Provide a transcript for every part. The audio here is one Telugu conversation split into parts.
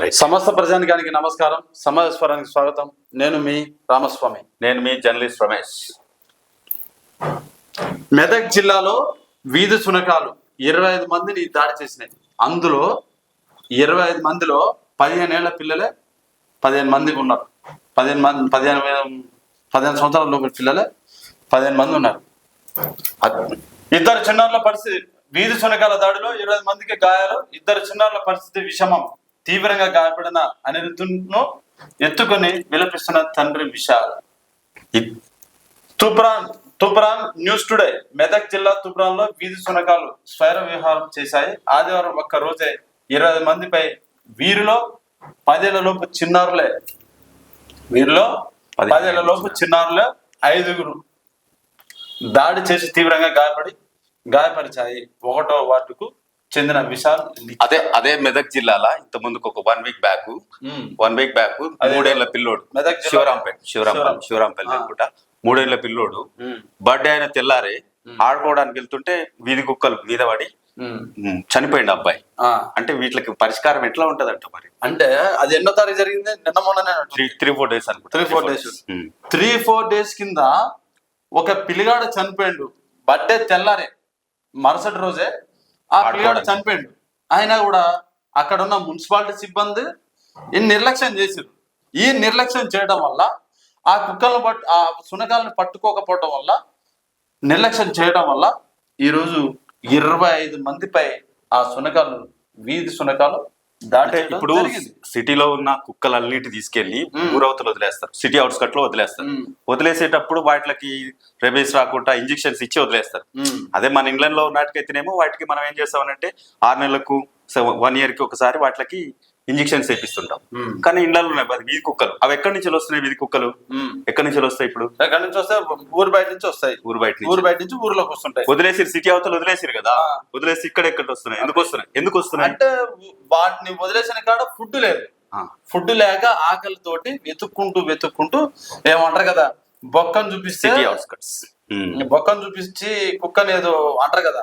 సమస్త ప్రజానికానికి నమస్కారం. సమాజస్వరానికి స్వాగతం. నేను మీ రామస్వామి. నేను మీ జర్నలిస్ట్ రమేష్. మెదక్ జిల్లాలో వీధి శునకాలు ఇరవై ఐదు మందిని దాడి చేసినాయి. అందులో ఇరవై ఐదు మందిలో పదిహేను ఏళ్ళ పిల్లలే పదిహేను మంది ఉన్నారు. పదిహేను మంది పదిహేను పదిహేను సంవత్సరాల లోపల పిల్లలే పదిహేను మంది ఉన్నారు. ఇద్దరు చిన్నారుల పరిస్థితి వీధి శునకాల దాడిలో ఇరవై మందికి గాయాలు ఇద్దరు చిన్నారుల పరిస్థితి విషమం. తీవ్రంగా గాయపడిన అనిరుద్ధును ఎత్తుకొని విలపిస్తున్న తండ్రి విశాల్. ఇ- తుప్రాన్ న్యూస్ టుడే మెదక్ జిల్లా తుప్రాన్లో వీధి సునకాలు స్వైర విహారం చేశాయి. ఆదివారం ఒక్క రోజే ఇరవై మందిపై వీరిలో పదేళ్ళ లోపు చిన్నారులే వీరిలో పదేళ్ళ లోపు చిన్నారులే ఐదుగురు దాడి చేసి తీవ్రంగా గాయపడి గాయపరిచాయి. ఒకటో వార్డుకు చెందిన విశాల్ అదే అదే మెదక్ జిల్లాల ఇంత ముందుకు ఒక one week back. One week back. మూడేళ్ళ పిల్లోడు మెదక్ శివరాంపేట శివరాంపల్లి శివరాం. శివరాంపల్లి ఆ. అనుకుంటా మూడేళ్ళ పిల్లోడు. బర్త్డే అయిన తెల్లారే ఆడుకోవడానికి వెళ్తుంటే వీధి కుక్కలు మీద పడి చనిపోయిండు అబ్బాయి. అంటే వీటికి పరిష్కారం ఎట్లా ఉంటదంట మరి అంటే అది ఎన్నో తారీఖు జరిగింది నిన్న మొన్ననే త్రీ త్రీ ఫోర్ డేస్ అనుకుంటా four days. Um. Three four days కింద ఒక పిల్లిగాడు చనిపోయిండు బర్త్డే తెల్లారే మరుసటి రోజే ఆ ఆడుకోవడానికి. చనిపోయిండు అయినా కూడా అక్కడ ఉన్న మున్సిపాలిటీ సిబ్బంది ఈ నిర్లక్ష్యం చేసారు ఈ నిర్లక్ష్యం చేయడం వల్ల ఆ కుక్కలను పట్టు ఆ సునకాలను పట్టుకోకపోవడం వల్ల నిర్లక్ష్యం చేయడం వల్ల ఈరోజు ఇరవై ఐదు మందిపై ఆ సునకాలు వీధి సునకాలు చేయడం ఇప్పుడు. సిటీలో ఉన్న కుక్కలన్నిటి తీసుకెళ్ళి. ఊరవతలు వదిలేస్తారు సిటీ అవుట్స్కట్లో వదిలేస్తారు. వదిలేసేటప్పుడు వాటికి రెబీస్ రాకుండా ఇంజెక్షన్స్ ఇచ్చి వదిలేస్తారు. అదే మన ఇంగ్లాండ్లో నాటికైతేనేమో వాటికి మనం ఏం చేస్తామనంటే ఆరు నెలలకు వన్ ఇయర్కి ఒకసారి వాటికి ఇంజెక్షన్స్ వేపిస్తుంటాం. కానీ ఇండ్లలో ఉన్నాయి అది వీధి కుక్కలు. అవి ఎక్కడి నుంచి వస్తున్నాయి వీధి కుక్కలు. ఎక్కడి నుంచి వస్తాయి ఇప్పుడు? ఎక్కడి నుంచి వస్తే ఊరు బయట నుంచి వస్తాయి. ఊరు బయట నుంచి. ఊరు బయట నుంచి ఊర్లోకి వస్తుంటాయి. వదిలేసి సిటీ అవతల వదిలేసిరు కదా. వదిలేసి ఇక్కడ ఎక్కడ వస్తున్నాయి? ఎందుకు వస్తున్నాయి? ఎందుకు వస్తున్నాయి? అంటే వాటిని వదిలేసిన కాడ ఫుడ్ లేదు. ఫుడ్ లేక ఆకలితోటి వెతుక్కుంటూ వెతుక్కుంటూ ఏమంటారు కదా బొక్కను చూపిస్తే బొక్కను చూపించి కుక్కని ఏదో అంటారు కదా.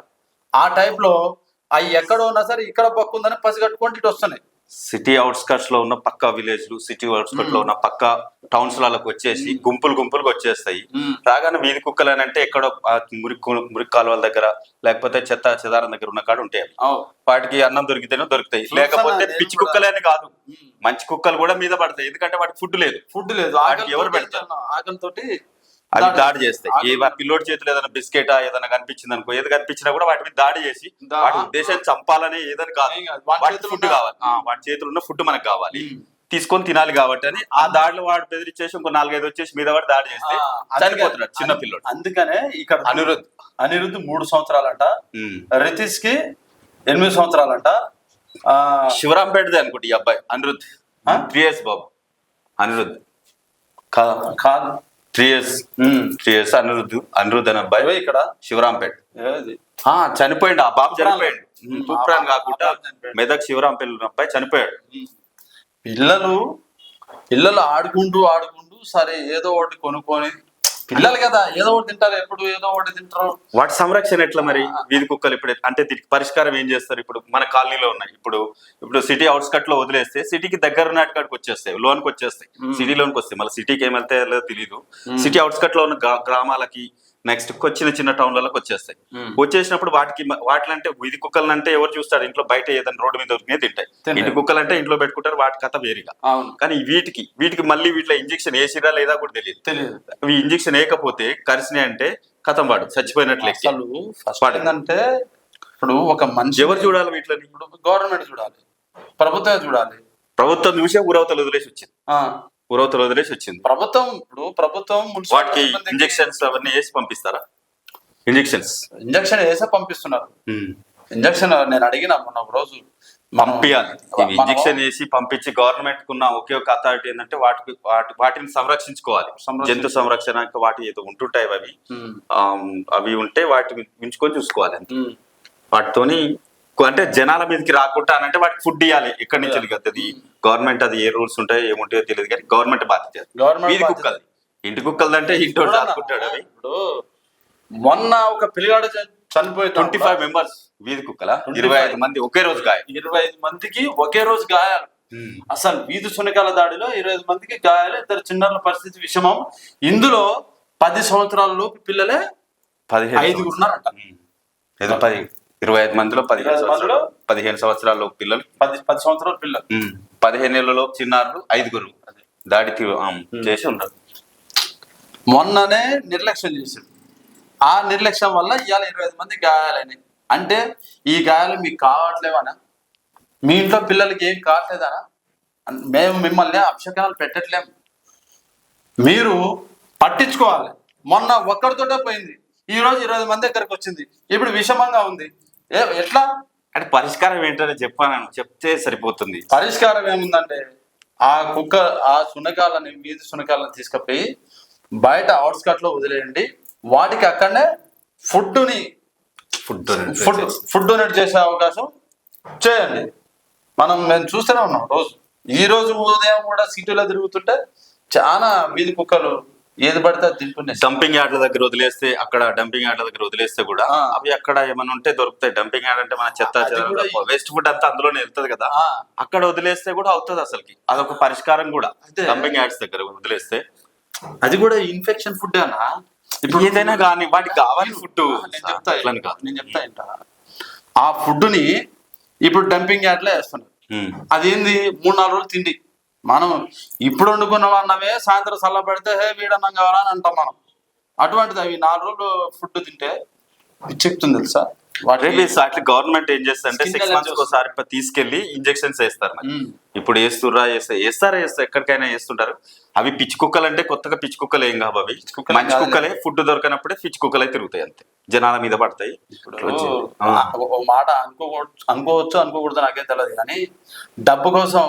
ఆ టైప్లో అవి ఎక్కడ ఉన్నా సరే ఇక్కడ బొక్క ఉందని పసిగట్టుకుంటూ ఇటు వస్తున్నాయి. సిటీ అవుట్స్కట్స్లో ఉన్న పక్క విలేజ్లు సిటీ అవుట్స్కట్లో ఉన్న పక్క టౌన్స్లకు వచ్చేసి గుంపులు గుంపులుగా వచ్చేస్తాయి. రాగానే వీధి కుక్కలు అని అంటే ఎక్కడో మురికి మురికి కాలువల దగ్గర లేకపోతే చెత్త చెదారం దగ్గర ఉన్న కాడ ఉంటాయి. వాటికి అన్నం దొరికితేనే దొరుకుతాయి. లేకపోతే పిచ్చి. కుక్కలే అని కాదు. మంచి కుక్కలు కూడా మీద పడతాయి. ఎందుకంటే వాటికి ఫుడ్ లేదు. ఫుడ్ లేదు. ఎవరు పెడతారు? ఆకలితోటి అవి దాడి చేస్తాయి. పిల్లోడి చేతిలో ఏదైనా బిస్కెటా ఏదైనా కనిపించింది అనుకో ఏది కనిపించినా కూడా వాటి మీద దాడి చేసి వాటి ఉద్దేశం చంపాలని ఏదని కాదు. వాటి ఫుడ్ కావాలి. వాటి చేతులు ఉన్న ఫుడ్ మనకు కావాలి. తీసుకొని తినాలి కాబట్టి అని ఆ దాడిలో వాడు బెదిరించేసి ఇంకో నాలుగైదు వచ్చేసి మీద వాడు దాడి చేస్తే చనిపోతున్నాడు చిన్న పిల్లోడు. అందుకనే ఇక్కడ అనిరుద్ధ్. అనిరుద్ధ్ మూడు సంవత్సరాలంట. రితీష్కి ఎనిమిది సంవత్సరాలంట. ఆ శివరాంపేటదే అనుకుంటే ఈ అబ్బాయి అనిరుద్ధ్. ఆ? త్రీ ఇయర్స్ బాబు అనిరుద్ధ్. కాదు. Three years. Three years Anirudh Anirudh అని అబ్బాయి ఇక్కడ శివరాంపేట ఏది? ఆ చనిపోయిండు ఆ బాబు. చనిపోయాడు తూప్రాన్ కాకుండా. మెదక్ ఉన్న అబ్బాయి చనిపోయాడు పిల్లలు పిల్లలు ఆడుకుంటూ ఆడుకుంటూ సరే ఏదో ఒకటి కొనుక్కొని పిల్లలు కదా ఏదో ఒకటి తింటారు ఎప్పుడు ఏదో ఒకటి తింటారు. వాటి సంరక్షణ ఎట్లా మరి? వీధి కుక్కలు ఇప్పుడు అంటే దీనికి పరిష్కారం ఏం చేస్తారు? ఇప్పుడు మన కాలనీలో ఉన్నాయి. ఇప్పుడు ఇప్పుడు సిటీ అవుట్స్కట్లో వదిలేస్తే సిటీకి దగ్గర ఉన్న కాడికి వచ్చేస్తాయి లోన్కి వచ్చేస్తాయి. మ్మ్. సిటీ లోన్కి వస్తాయి. మళ్ళీ సిటీకి ఏమైతే తెలియదు సిటీ అవుట్స్కట్లో ఉన్న గ్రా- గ్రామాలకి నెక్స్ట్ చిన్న చిన్న టౌన్లకు వచ్చేస్తాయి. మ్మ్. వచ్చేసినప్పుడు వాటికి వాటిని అంటే వీధి కుక్కలు అంటే ఎవరు చూస్తారు? ఇంట్లో బయట ఏదైనా రోడ్డు మీద దొరికినే తింటాయి. ఇంటి కుక్కలు అంటే ఇంట్లో పెట్టుకుంటారు వాటి కథ వేరుగా. కానీ వీటికి వీటికి మళ్ళీ వీటిలో ఇంజెక్షన్ వేసిరా లేదా కూడా తెలియదు. తెలియదు. ఇంజెక్షన్ వేయకపోతే కరిసినాయి అంటే కథం వాడు చచ్చిపోయినట్లు. ఏంటంటే ఇప్పుడు ఒక మనిషి ఎవరు చూడాలి వీటిని ఇప్పుడు గవర్నమెంట్ చూడాలి. ప్రభుత్వమే చూడాలి. ప్రభుత్వం చూసే ఊరవతలు వదిలేసి వచ్చింది. ఆ ఊరవతలు వదిలేసి వచ్చింది. ప్రభుత్వం ఇప్పుడు ప్రభుత్వం వాటికి ఇంజెక్షన్స్ అవన్నీ వేసి పంపిస్తారా? ఇంజెక్షన్స్. ఇంజక్షన్ వేసే పంపిస్తున్నారు. ఇంజక్షన్ నేను అడిగిన మొన్న ఒక రోజు పంపించాలి ఇంజెక్షన్ వేసి పంపించి గవర్నమెంట్ కున్న ఒకే ఒక అథారిటీ ఏంటంటే వాటికి వాటి వాటిని సంరక్షించుకోవాలి. సంరక్షించు- జంతు సంరక్షణ వాటి ఏదో ఉంటుంటాయి అవి. అవి ఉంటే వాటిని ఉంచుకొని చూసుకోవాలి అంతే. వాటితోని అంటే జనాల మీదకి రాకుండా అని అంటే వాటికి ఫుడ్ ఇవ్వాలి ఎక్కడి నుంచి వెళ్ళి అది గవర్నమెంట్ అది ఏ రూల్స్ ఉంటాయో ఏముంటాయో తెలియదు కానీ గవర్నమెంట్ బాధ్యత. గవర్నమెంట్. కుక్కలు ఇంటి కుక్కలు అంటే అనుకుంటాడు అవి ఇప్పుడు మొన్న ఒక పిల్లగాడు చనిపోయి ట్వంటీ ఫైవ్ మెంబర్స్ వీధి కుక్కల? 25 ఇరవై ఐదు మంది ఒకే రోజు గాయం ఇరవై ఐదు మందికి ఒకే రోజు గాయాలు. ఉమ్. అసలు వీధి సునకాల దాడిలో ఇరవై ఐదు మందికి గాయాలు ఇద్దరు చిన్నారుల పరిస్థితి విషమం. ఇందులో పది సంవత్సరాల లోపు పిల్లలే పదిహేను ఐదుగురు ఉన్నారంట. ఉమ్. ఏదో పది ఇరవై ఐదు మందిలో పదిహేను సంవత్సరాలు. పదిహేను సంవత్సరాల పిల్లలు. పది పది సంవత్సరాల పిల్లలు. పదిహేను ఏళ్ళలో చిన్నారులు ఐదుగురు. దాడి చేసి ఉండరు మొన్ననే నిర్లక్ష్యం చేశాడు ఆ నిర్లక్ష్యం వల్ల ఇవాళ ఇరవై ఐదు మంది గాయాలైనాయి అంటే ఈ గాయాలు మీకు కావట్లేవనా? మీ ఇంట్లో పిల్లలకి ఏం కావట్లేదనా? మేము మిమ్మల్ని అపశకనాలు పెట్టట్లేము మీరు పట్టించుకోవాలి. మొన్న ఒక్కడితోటే పోయింది. ఈ రోజు ఇరవై మంది దగ్గరకు వచ్చింది. ఇప్పుడు విషమంగా ఉంది. ఎట్లా? అంటే పరిష్కారం ఏంటనే చెప్పాను చెప్తే సరిపోతుంది. పరిష్కారం ఏముందంటే ఆ కుక్క ఆ సునకాలని వీధి సునకాలను తీసుకుపోయి బయట అవుట్స్కట్లో వదిలేయండి. వాటికి అక్కడనే ఫుడ్ని ఫుడ్ ఫుడ్ ఫుడ్ డొనేట్ చేసే అవకాశం చేయండి. మనం మేము చూస్తూనే ఉన్నాం రోజు. ఈ రోజు ఉదయం కూడా సిటీలో తిరుగుతుంటే చాలా వీధి కుక్కలు ఏది పడితే తింటున్నాయి డంపింగ్ యార్డ్ల దగ్గర వదిలేస్తే అక్కడ డంపింగ్ యార్డ్ల దగ్గర వదిలేస్తే కూడా. అవి అక్కడ ఏమైనా ఉంటే దొరుకుతాయి. డంపింగ్ యార్డ్ అంటే మన చెత్త వేస్ట్ ఫుడ్ అంతా అందులోనే వెళ్తది కదా. అక్కడ వదిలేస్తే కూడా అవుతుంది అసలుకి. అదొక పరిష్కారం కూడా. డంపింగ్ యార్డ్స్ దగ్గర వదిలేస్తే. అది కూడా ఇన్ఫెక్షన్ ఫుడ్ అనా ఇప్పుడు ఏదైనా కానీ వాటికి కావాలి ఫుడ్ నేను చెప్తా నేను చెప్తా ఏంట? ఆ ఫుడ్ని ఇప్పుడు డంపింగ్ యార్డ్లో వేస్తున్నారు. అదేంది? మూడు నాలుగు రోజులు తిండి. మనం ఇప్పుడు వండుకున్న అన్నమే సాయంత్రం చల్ల పెడితే హే వీడన్నం కావాలా? అని అంటాం మనం. అటువంటిది అవి నాలుగు రోజులు ఫుడ్ తింటే చెప్తుంది తెలుసా? అట్లా గవర్నమెంట్ ఏం Skin సిక్స్ మంత్స్ ఒకసారి తీసుకెళ్ళి ఇంజెక్షన్స్ వేస్తారు. ఇప్పుడు వేస్తుర్రా వేస్తా వేస్తారా వేస్తా ఎక్కడికైనా వేస్తుంటారు. అవి పిచ్చి కుక్కలు అంటే కొత్తగా పిచ్చి కుక్కలు ఏం కావు అవి. కుక్కలు మంచి. కుక్కలే ఫుడ్ దొరకనప్పుడే పిచ్చి కుక్కలే తిరుగుతాయి అంతే. జనాల మీద పడతాయి. మాట అనుకోవచ్చు అనుకోవచ్చు అనుకోకూడదు నాకేం తెలియదు కానీ డబ్బు కోసం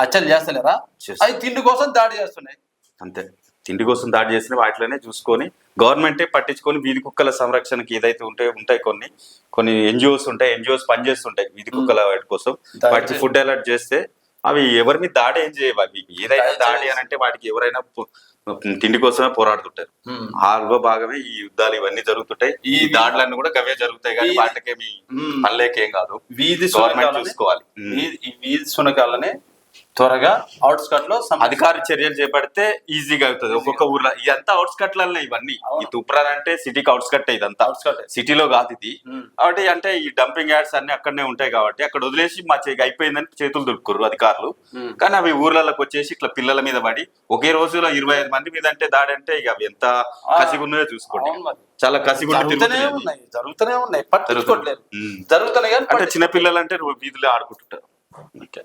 హత్యలు చేస్తలేరా. అవి తిండి కోసం దాడి చేస్తున్నాయి. అంతే. తిండి కోసం దాడి చేసిన వాటిలోనే చూసుకొని గవర్నమెంటే పట్టించుకొని వీధి కుక్కల సంరక్షణకి ఏదైతే ఉంటాయో ఉంటాయి కొన్ని కొన్ని ఎన్జిఓస్ ఉంటాయి ఎన్జిఓస్ పనిచేస్తుంటాయి వీధి కుక్కల వాటి కోసం. దాడి వాటికి చే- ఫుడ్ అలర్ట్ చేస్తే అవి ఎవరి మీద దాడి ఏం చేయవు అవి. ఏదైనా దాడి అని అంటే వాటికి ఎవరైనా పో- తిండి కోసమే పోరాడుతుంటారు. మ్మ్. ఆరులో భాగమే ఈ యుద్ధాలు ఇవన్నీ జరుగుతుంటాయి. ఈ ఈ- దాడులన్నీ కూడా గవే జరుగుతాయి కానీ ఈ- వాటికేమి మ్మ్. కాదు. వీధి గవర్నమెంట్ సునకాలని- చూసుకోవాలి. ఈ వీధి సునకాలని త్వరగా అవుట్స్కట్లో అధికార చర్యలు చేపడితే ఈజీగా అవుతుంది ఒక్కొక్క ఊర్లో ఇదంతా అవుట్స్కట్లనే ఇవన్నీ అవును. ఈ తుప్రాన్ అంటే సిటీకి అవుట్స్కట్ ఇదంతా Outskirt. సిటీలో కాదు ఇది. కాబట్టి అంటే ఈ డంపింగ్ యార్డ్స్ అన్ని అక్కడనే ఉంటాయి కాబట్టి అక్కడ వదిలేసి మా చేయి అయిపోయిందని చేతులు దుడుకుర్రు అధికారులు. కానీ అవి ఊర్లలోకి వచ్చేసి ఇట్లా పిల్లల మీద పడి ఒకే రోజులో ఇరవై ఐదు మంది మీద అంటే దాడి అంటే ఇక అవి ఎంత కసిగా ఉన్నాయో చూసుకోండి. చాలా కసిగుండి జరుగుతూనే. ఉన్నాయి జరుగుతూనే ఉన్నాయి. జరుగుతున్నాయి అంటే చిన్న పిల్లలు అంటే వీధిలో ఆడుకుంటుంటారు ఓకే.